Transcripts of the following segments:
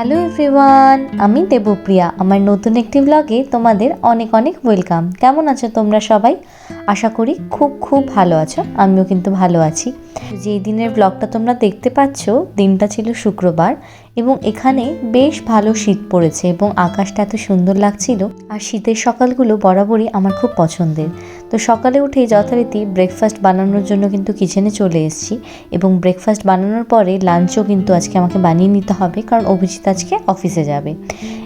Hello everyone, আমি দেবপ্রিয়া। আমার নতুন একটি ব্লগে তোমাদের অনেক অনেক ওয়েলকাম কেমন আছো তোমরা সবাই? আশা করি খুব খুব ভালো আছো, আমিও কিন্তু ভালো আছি। যেই দিনের ব্লগটা তোমরা দেখতে পাচ্ছ, দিনটা ছিল শুক্রবার এবং এখানে বেশ ভালো শীত পড়েছে এবং আকাশটা এত সুন্দর লাগছিল আর শীতের সকালগুলো বরাবরই আমার খুব পছন্দের। তো সকালে উঠেই যথারীতি ব্রেকফাস্ট বানানোর জন্য কিন্তু কিচেনে চলে এসেছি এবং ব্রেকফাস্ট বানানোর পরে লাঞ্চও কিন্তু আজকে আমাকে বানিয়ে নিতে হবে কারণ অভিজিৎ আজকে অফিসে যাবে।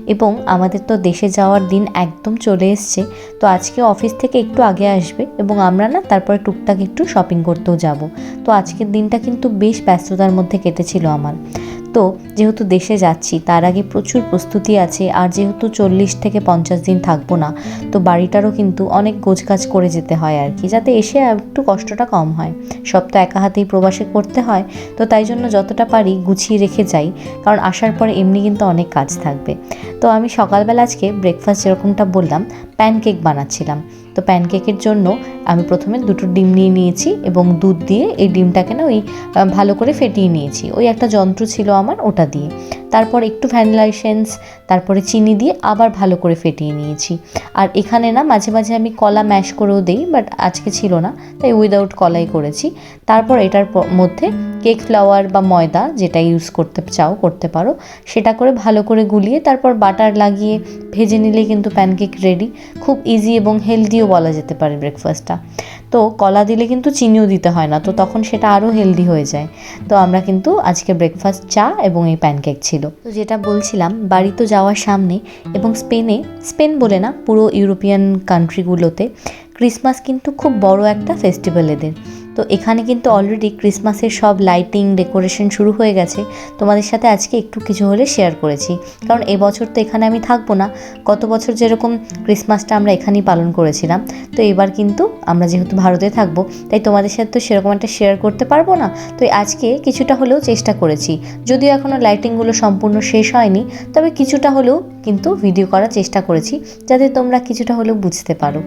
এবং আমাদের তো দেশে যাওয়ার দিন একদম চলে এসছে। তো আজকে অফিস থেকে একটু আগে আসবে এবং আমরা না তারপরে টুকটাক একটু শপিং করতেও যাব। তো আজকের দিনটা কিন্তু বেশ ব্যস্ততার মধ্যে কেটেছিল আমার। তো যেহেতু দেশে যাচ্ছি, তার আগে প্রচুর প্রস্তুতি আছে আর যেহেতু চল্লিশ থেকে পঞ্চাশ দিন থাকব না, তো বাড়িটারও কিন্তু অনেক গোছগাছ করে যেতে হয় আর কি, যাতে এসে একটু কষ্টটা কম হয়। সব তো একা হাতেই প্রবাসে করতে হয়, তো তাই জন্য যতটা পারি গুছিয়ে রেখে যাই, কারণ আসার পরে এমনি কিন্তু অনেক কাজ থাকবে। তো আমি সকালবেলা আজকে ব্রেকফাস্ট যেরকমটা বললাম প্যানকেক বানাচ্ছিলাম। তো প্যানকেকের জন্য আমি প্রথমে দুটো ডিম নিয়ে নিয়েছি এবং দুধ দিয়ে এই ডিমটাকে না ওই ভালো করে ফেটিয়ে নিয়েছি। ওই একটা যন্ত্র ছিল আমার ওটা দিয়ে। তারপর একটু ভ্যানিলা এসেন্স তারপরে চিনি দিয়ে আবার ভালো করে ফেটিয়ে নিয়েছি। আর এখানে না, মাঝে মাঝে আমি কলা ম্যাশ করেও দিই বাট আজকে ছিল না, তাই উইদাউট কলাই করেছি। তারপর এটার মধ্যে কেক ফ্লাওয়ার বা ময়দা যেটা ইউজ করতে চাও, করতে পারো, সেটা করে ভালো করে গুলিয়ে তারপর বাটার লাগিয়ে ভেজে নিলে কিন্তু প্যানকেক রেডি খুব ইজি এবং হেলদিও বলা যেতে পারে ব্রেকফাস্টটা তো কলা দিলে কিন্তু চিনিও দিতে হয় না তো তখন সেটা আরও হেলদি হয়ে যায়। তো আমরা কিন্তু আজকে ব্রেকফাস্ট চা এবং এই প্যানকেক ছিল। তো যেটা বলছিলাম বাড়ি তো যাওয়ার সামনে এবং স্পেনে স্পেন বলে না পুরো ইউরোপিয়ান কান্ট্রিগুলোতে ক্রিসমাস কিন্তু খুব বড় একটা ফেস্টিভ্যাল এদের। তো এখানে কিন্তু অলরেডি ক্রিসমাসের সব লাইটিং ডেকোরেশন শুরু হয়ে গেছে। তোমাদের সাথে আজকে একটু কিছু হলে শেয়ার করেছি। কারণ এবছর তো এখানে আমি থাকব না। গত বছর যেরকম ক্রিসমাসটা আমরা এখানেই পালন করেছিলাম, তো এবার কিন্তু আমরা যেহেতু ভারতে থাকব, তাই তোমাদের সাথে তো সেরকম একটা শেয়ার করতে পারব না। তো আজকে কিছুটা হলেও চেষ্টা করেছি। যদিও এখনও লাইটিংগুলো সম্পূর্ণ শেষ হয়নি, তবে কিছুটা হলেও কিন্তু ভিডিও করার চেষ্টা করেছি, যাতে তোমরা কিছুটা হলেও বুঝতে পারো।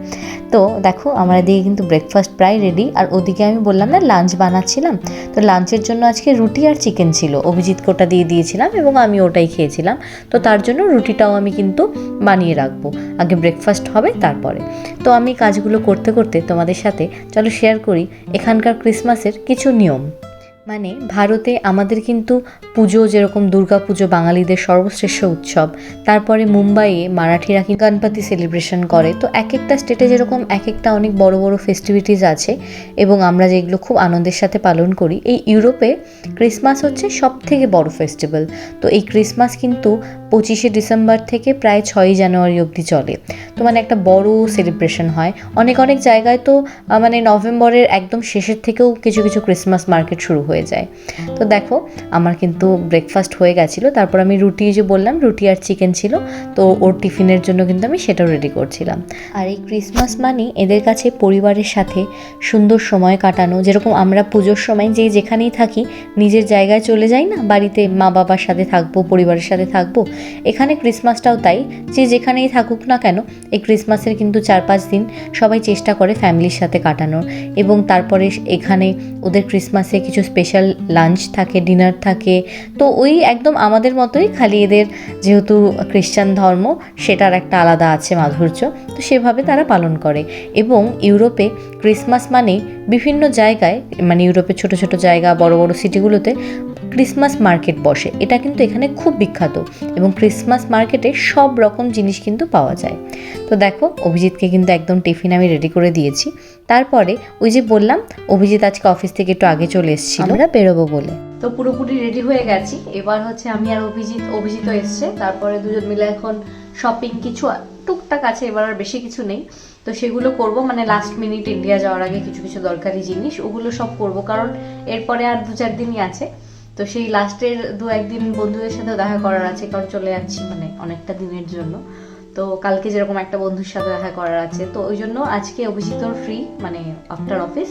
তো দেখো, আমার এদিকে কিন্তু ব্রেকফাস্ট প্রায় রেডি আর ওদিকে আমি বললাম না লাঞ্চ বানাচ্ছিলাম। তো লাঞ্চের জন্য আজকে রুটি আর চিকেন ছিল। অভিজিৎ কোটা দিয়ে দিয়েছিলাম এবং আমি ওটাই খেয়েছিলাম। তো তার জন্য রুটিটাও আমি কিন্তু বানিয়ে রাখব। আগে ব্রেকফাস্ট হবে, তারপরে। তো আমি কাজগুলো করতে করতে তোমাদের সাথে, চলো শেয়ার করি, এখানকার ক্রিসমাসের কিছু নিয়ম। মানে ভারতে আমাদের কিন্তু পুজো যেরকম দুর্গা পুজো, বাঙালিদের সর্বশ্রেষ্ঠ উৎসব। তারপরে মুম্বাইয়ে মারাঠিরা কি গণপতি সেলিব্রেশন করে। তো এক একটা স্টেটে যেরকম এক একটা অনেক বড় বড় ফেস্টিভিটিস আছে এবং আমরা যেগুলো খুব আনন্দের সাথে পালন করি, এই ইউরোপে ক্রিসমাস হচ্ছে সব থেকে বড় ফেস্টিভ্যাল তো এই ক্রিসমাস কিন্তু পঁচিশে ডিসেম্বর থেকে প্রায় ছয়ই জানুয়ারি অবধি চলে। তো মানে একটা বড় সেলিব্রেশন হয়। অনেক অনেক জায়গায় তো মানে নভেম্বরের একদম শেষের থেকেও কিছু কিছু ক্রিসমাস মার্কেট শুরু হয়ে যায়। তো দেখো, আমার কিন্তু ব্রেকফাস্ট হয়ে গেছিল। তারপর আমি রুটি যে বললাম, রুটি আর চিকেন ছিল। তো ওর টিফিনের জন্য কিন্তু আমি সেটাও রেডি করছিলাম। আর এই ক্রিসমাস মানে এদের কাছে পরিবারের সাথে সুন্দর সময় কাটানো, যেরকম আমরা পুজোর সময় যে যেখানেই থাকি, নিজের জায়গায় চলে যাই না, বাড়িতে মা বাবার সাথে থাকব, পরিবারের সাথে থাকব। এখানে ক্রিসমাসটাও তাই, যে যেখানেই থাকুক না কেন, এই ক্রিসমাসের কিন্তু চার পাঁচ দিন সবাই চেষ্টা করে ফ্যামিলির সাথে কাটানোর। এবং তারপরে এখানে ওদের ক্রিসমাসে কিছু স্পেশাল লাঞ্চ থাকে ডিনার থাকে। তো ওই একদম আমাদের মতোই খালি এদের যেহেতু খ্রিস্টান ধর্ম, সেটার একটা আলাদা আছে মাধুর্য, তো সেভাবে তারা পালন করে। এবং ইউরোপে ক্রিসমাস মানে বিভিন্ন জায়গায় মানে ইউরোপের ছোট ছোট জায়গা, বড় বড় সিটিগুলোতে ক্রিসমাস মার্কেট বসে। এটা কিন্তু এখানে খুব বিখ্যাত। এবং ক্রিসমাস মার্কেটে সব রকম জিনিস কিন্তু পাওয়া যায়। তো দেখো অভিজিৎকে কিন্তু একদম টিফিন আমি রেডি করে দিয়েছি। তারপরে ওই যে বললাম অভিজিৎ আজকে অফিস থেকে একটু আগে চলে এসেছিল। আমরা বেরোবো বলে। তো পুরোপুরি রেডি হয়ে গেছি। এবার হচ্ছে আমি আর অভিজিৎ অভিজিৎ এসছে। তারপরে দুজন মিলে এখন শপিং কিছু টুকটাক আছে এবার আর বেশি কিছু নেই। তো সেগুলো করব মানে লাস্ট মিনিট ইন্ডিয়া যাওয়ার আগে কিছু কিছু দরকারি জিনিস ওগুলো সব করব। কারণ এরপরে আর দু চার দিনই আছে। তো সেই লাস্টের দু একদিন বন্ধুদের সাথে দেখা করার আছে কারণ চলে যাচ্ছি মানে অনেকটা দিনের জন্য। তো কালকে যেরকম একটা বন্ধুর সাথে দেখা করার আছে, তো ওই জন্য আজকে অভিজিৎ ফ্রি মানে আফটার অফিস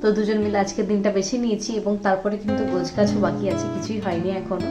তো দুজন মিলে আজকের দিনটা বেছে নিয়েছি এবং তারপরে কিন্তু গোছগাছও বাকি আছে, কিছুই হয়নি এখনও।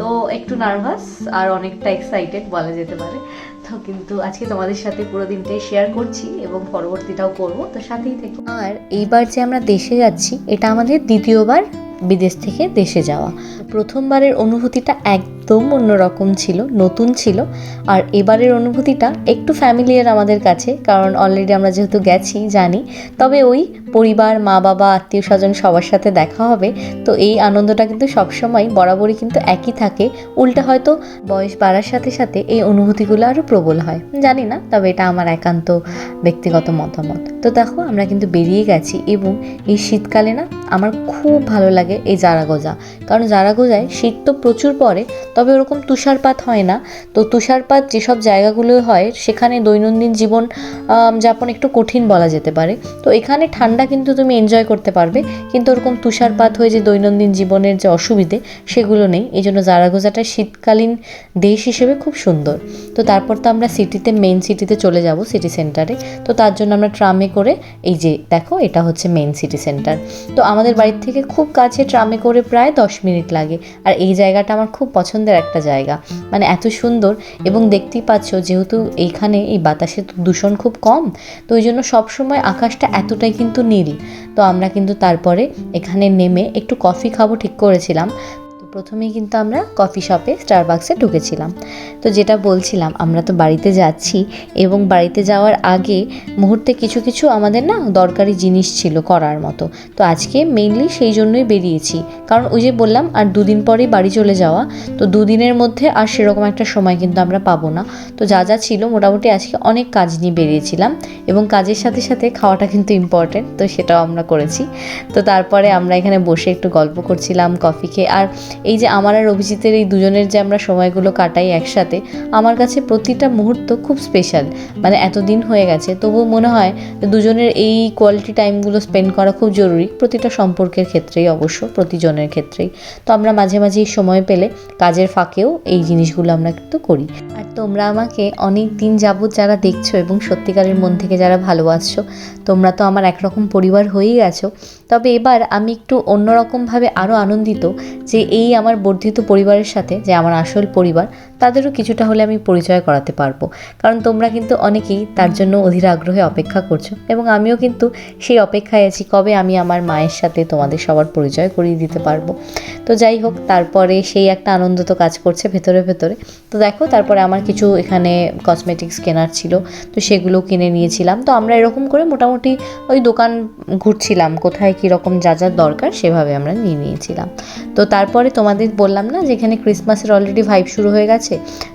তো একটু নার্ভাস আর অনেকটা এক্সাইটেড বলা যেতে পারে। তো কিন্তু আজকে তোমাদের সাথে পুরো দিনটাই শেয়ার করছি এবং পরবর্তীটাও করব, তো সাথেই থেকো। আর এইবার যে আমরা দেশে যাচ্ছি, এটা আমাদের দ্বিতীয়বার বিদেশ থেকে দেশে যাওয়া। প্রথমবারের অনুভূতিটা এক একদম অন্যরকম ছিল, নতুন ছিল। আর এবারের অনুভূতিটা একটু ফ্যামিলিয়ার আমাদের কাছে, কারণ অলরেডি আমরা যেহেতু গেছি, জানি। তবে ওই পরিবার, মা বাবা, আত্মীয় স্বজন সবার সাথে দেখা হবে, তো এই আনন্দটা কিন্তু সবসময় বরাবরই কিন্তু একই থাকে। উল্টা হয়তো বয়স বাড়ার সাথে সাথে এই অনুভূতিগুলো আরও প্রবল হয়। জানি না, তবে এটা আমার একান্ত ব্যক্তিগত মতামত। তো দেখো, আমরা কিন্তু বেরিয়ে গেছি এবং এই শীতকালে না, আমার খুব ভালো লাগে এই জারাগোজা। কারণ জারাগোজায় শীত তো প্রচুর পড়ে তবে ওরকম তুষারপাত হয় না। তো তুষারপাত যেসব জায়গাগুলো হয়, সেখানে দৈনন্দিন জীবন যাপন একটু কঠিন বলা যেতে পারে। তো এখানে ঠান্ডা কিন্তু তুমি এনজয় করতে পারবে, কিন্তু ওরকম তুষারপাত হয়ে যে দৈনন্দিন জীবনের যে অসুবিধে, সেগুলো নেই। এই জন্য জারাগোজাটা শীতকালীন দেশ হিসেবে খুব সুন্দর। তো তারপর তো আমরা সিটিতে মেন সিটিতে চলে যাব সিটি সেন্টারে তো তার জন্য আমরা ট্রামে করে, এই যে দেখো, এটা হচ্ছে মেন সিটি সেন্টার তো আমাদের বাড়ির থেকে খুব কাছে ট্রামে করে প্রায় দশ মিনিট লাগে। আর এই জায়গাটা আমার খুব পছন্দের একটা জায়গা। মানে এত সুন্দর এবং দেখতেই পাচ্ছ যেহেতু এইখানে এই বাতাসে তো দূষণ খুব কম, তো ওই জন্য সবসময় আকাশটা এতটাই কিন্তু নীল তো আমরা কিন্তু তারপরে এখানে নেমে একটু কফি খাব ঠিক করেছিলাম। প্রথমেই কিন্তু আমরা কফি শপে স্টারবাক্সে ঢুকেছিলাম। তো যেটা বলছিলাম, আমরা তো বাড়িতে যাচ্ছি এবং বাড়িতে যাওয়ার আগে মুহূর্তে কিছু কিছু আমাদের না দরকারি জিনিস ছিল করার মতো। তো আজকে মেইনলি সেই জন্যই বেরিয়েছি। কারণ ওই যে বললাম, আর দুদিন পরেই বাড়ি চলে যাওয়া। তো দুদিনের মধ্যে আর সেরকম একটা সময় কিন্তু আমরা পাবো না। তো যা যা ছিল, মোটামুটি আজকে অনেক কাজ নিয়ে বেরিয়েছিলাম এবং কাজের সাথে সাথে খাওয়াটা কিন্তু ইম্পর্টেন্ট তো সেটাও আমরা করেছি। তো তারপরে আমরা এখানে বসে একটু গল্প করছিলাম, কফি খেয়ে। আর এই যে আমার আর অভিজিতের এই দুজনের যে আমরা সময়গুলো কাটাই একসাথে, আমার কাছে প্রতিটা মুহূর্ত খুব স্পেশাল মানে এতদিন হয়ে গেছে, তবুও মনে হয় দুজনের এই কোয়ালিটি টাইমগুলো স্পেন্ড করা খুব জরুরি, প্রতিটা সম্পর্কের ক্ষেত্রেই অবশ্য, প্রতিজনের ক্ষেত্রেই। তো আমরা মাঝে মাঝে সময় পেলে কাজের ফাঁকেও এই জিনিসগুলো আমরা কিন্তু করি। আর তোমরা আমাকে অনেক দিন যাবৎ যারা দেখছ এবং সত্যিকারের মন থেকে যারা ভালোবাসছো, তোমরা তো আমার একরকম পরিবার হয়েই গেছো তবে এবার আমি একটু অন্যরকমভাবে আরও আনন্দিত যে এই আমার বর্ধিত পরিবারের সাথে, যে আমার আসল পরিবার তাদেরও কিছুটা হলে আমি পরিচয় করাতে পারব। কারণ তোমরা কিন্তু অনেকেই তার জন্য অধীর আগ্রহে অপেক্ষা করছ এবং আমিও কিন্তু সেই অপেক্ষায় আছি কবে আমি আমার মায়ের সাথে তোমাদের সবার পরিচয় করিয়ে দিতে পারব। তো যাই হোক, তারপরে সেই একটা আনন্দ তো কাজ করছে ভেতরে ভেতরে। তো দেখো, তারপরে আমার কিছু এখানে কসমেটিক্স কেনার ছিল, তো সেগুলো কিনে নিয়েছিলাম। তো আমরা এরকম করে মোটামুটি ওই দোকান ঘুরছিলাম, কোথায় কীরকম যা যা দরকার সেভাবে আমরা নিয়ে নিয়েছিলাম। তো তারপরে তোমাদের বললাম না যেখানে ক্রিসমাসের অলরেডি ভাইব শুরু হয়ে গেছে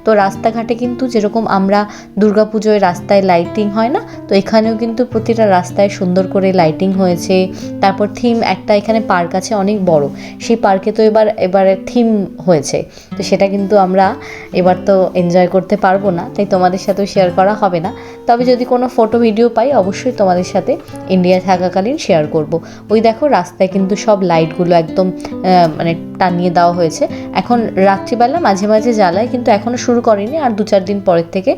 তো রাস্তাঘাটে কিন্তু যেরকম আমরা দুর্গাপুজোয় রাস্তায় লাইটিং হয় না, তো এখানেও কিন্তু প্রতিটা রাস্তায় সুন্দর করে লাইটিং হয়েছে। তারপর থিম একটা এখানে পার্ক আছে অনেক বড়, সেই পার্কে তো এবার, এবারে থিম হয়েছে। তো সেটা কিন্তু আমরা এবার তো এনজয় করতে পারব না, তাই তোমাদের সাথেও শেয়ার করা হবে না। তবে যদি কোনো ফটো ভিডিও পাই, অবশ্যই তোমাদের সাথে ইন্ডিয়া থাকাকালীন শেয়ার করব। ওই দেখো রাস্তায় কিন্তু সব লাইটগুলো একদম মানে টানিয়ে দেওয়া হয়েছে। এখন রাত্রিবেলা মাঝে মাঝে জ্বালায়, কিন্তু এখনও শুরু করেনি, আর দু চার দিন পরের থেকে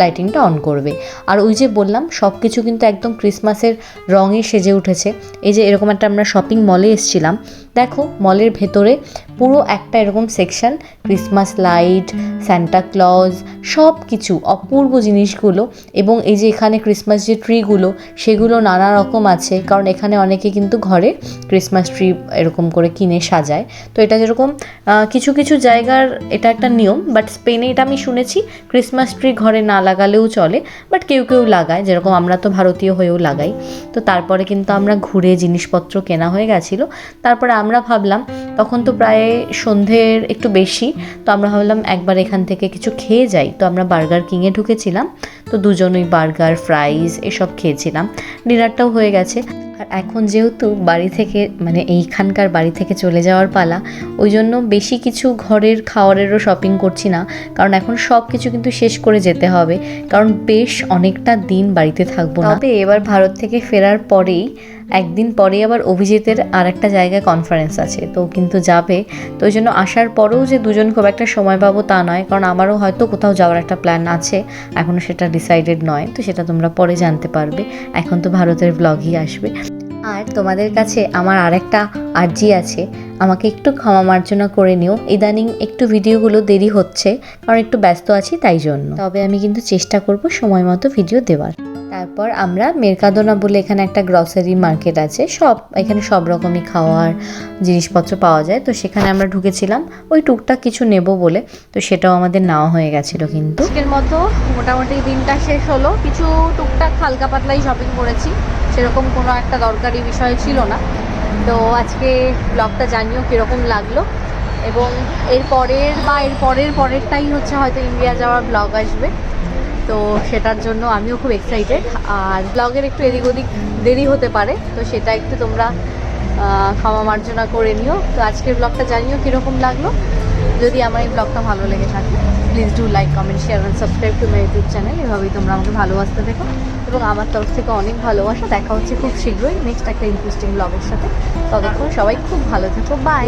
লাইটিংটা অন করবে। আর ওই যে বললাম সব কিছু কিন্তু একদম ক্রিসমাসের রঙে সেজে উঠেছে। এই যে এরকম একটা আমরা শপিং মলে এসছিলাম, দেখো মলের ভেতরে পুরো একটা এরকম section Christmas light Santa Claus সব কিছু অপূর্ব জিনিসগুলো এবং এই যে এখানে ক্রিসমাস যে ট্রিগুলো সেগুলো নানা রকম আছে। কারণ এখানে অনেকে কিন্তু ঘরে ক্রিসমাস ট্রি এরকম করে কিনে, সাজায়। তো এটা যেরকম কিছু কিছু জায়গার এটা একটা নিয়ম বাট স্পেনে এটা আমি শুনেছি ক্রিসমাস ট্রি ঘরে না লাগালেও চলে বাট কেউ কেউ লাগায়। যেরকম আমরা তো ভারতীয় হয়েও লাগাই। তো তারপরে কিন্তু আমরা ঘুরে জিনিসপত্র কেনা হয়ে গেছিল। তারপরে আমরা ভাবলাম, তখন তো প্রায় সন্ধ্যের একটু বেশি, তো আমরা ভাবলাম একবার এখান থেকে কিছু খেয়ে যাই। তো আমরা বার্গার কিংয়ে ঢুকেছিলাম। তো দুজনই বার্গার ফ্রাইজ এসব খেয়েছিলাম। ডিনারটাও হয়ে গেছে। আর এখন যেহেতু বাড়ি থেকে মানে এইখানকার বাড়ি থেকে চলে যাওয়ার পালা, ওই জন্য বেশি কিছু ঘরের খাওয়ারেরও শপিং করছি না। কারণ এখন সব কিছু কিন্তু শেষ করে যেতে হবে। কারণ বেশ অনেকটা দিন বাড়িতে থাকব না। তবে এবার ভারত থেকে ফেরার পরেই, একদিন পরেই আবার অভিজিতের আর একটা জায়গায় কনফারেন্স আছে। তো কিন্তু যাবে। তো ওই জন্য আসার পরেও যে দুজন খুব একটা সময় পাবো তা নয়। কারণ আমারও হয়তো কোথাও যাওয়ার একটা প্ল্যান আছে। এখনও সেটা ডিসাইডেড নয় তো সেটা তোমরা পরে জানতে পারবে। এখন তো ভারতের ব্লগই আসবে। আর তোমাদের কাছে আমার আরেকটা আর্জি আছে। আমাকে একটু ক্ষমা মার্জনা করে নিও। ইদানিং একটু ভিডিওগুলো দেরি হচ্ছে, কারণ একটু ব্যস্ত আছি তাই জন্য। তবে আমি কিন্তু চেষ্টা করব সময় মতো ভিডিও দেওয়ার। তারপর আমরা মেরকাদোনা বলে এখানে একটা গ্রসারি মার্কেট আছে। সব, এখানে সব রকমই খাওয়ার জিনিসপত্র পাওয়া যায়। তো সেখানে আমরা ঢুকেছিলাম। ওই টুকটাক কিছু নেব বলে, তো সেটাও আমাদের নেওয়া হয়ে গেছিল কিন্তু। মতো মোটামুটি দিনটা শেষ হলো। কিছু টুকটাক হালকা পাতলাই শপিং করেছি। সেরকম কোনো একটা দরকারি বিষয় ছিল না। তো আজকে ব্লগটা জানিও কীরকম লাগল। এবং এর পরের বা এর পরের পরেরটাই হচ্ছে হয়তো ইন্ডিয়া যাওয়ার ব্লগ আসবে। তো সেটার জন্য আমিও খুব এক্সাইটেড আর ব্লগের একটু এদিক ওদিক দেরি হতে পারে। তো সেটা একটু তোমরা ক্ষমা মার্জনা করে নিও। তো আজকের ব্লগটা জানিও কীরকম লাগল। যদি আমার এই ব্লগটা ভালো লেগে থাকে। Please do like comment share and subscribe to my YouTube channel এভাবেই তোমরা আমাকে ভালোবাসতে দেখো এবং আমার তরফ থেকে অনেক ভালোবাসা। দেখা হচ্ছে খুব শীঘ্রই নেক্সট একটা ইন্টারেস্টিং ব্লগের সাথে। ততক্ষণ সবাই খুব ভালো থেকো। বাই